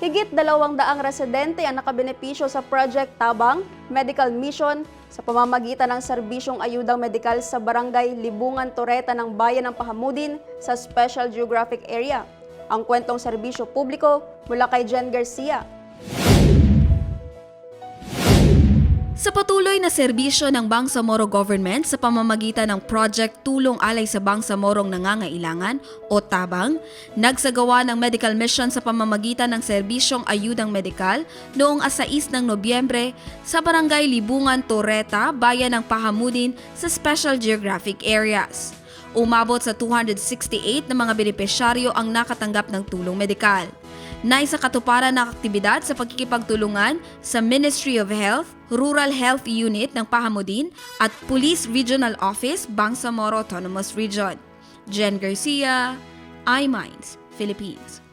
Higit dalawang daang residente ang nakabenepisyo sa Project Tabang Medical Mission sa pamamagitan ng serbisyong ayudang medikal sa barangay Libungan Toreta ng Bayan ng Pahamudin sa Special Geographic Area. Ang kwentong serbisyo publiko mula kay Jen Garcia. Sa patuloy na serbisyo ng Bangsamoro Government sa pamamagitan ng Project Tulong Alay sa Bangsamorong Nangangailangan o TABANG, nagsagawa ng medical mission sa pamamagitan ng serbisyong ayudang medikal noong 6 ng Nobyembre sa Barangay Libungan, Toreta, Bayan ng Pahamudin sa Special Geographic Areas. Umabot sa 268 na mga benepisyaryo ang nakatanggap ng tulong medikal. Naisa katuparan ng aktibidad sa pagkikipagtulungan sa Ministry of Health, Rural Health Unit ng Pahamudin at Police Regional Office, Bangsamoro Autonomous Region. Jen Garcia, iMinds, Philippines.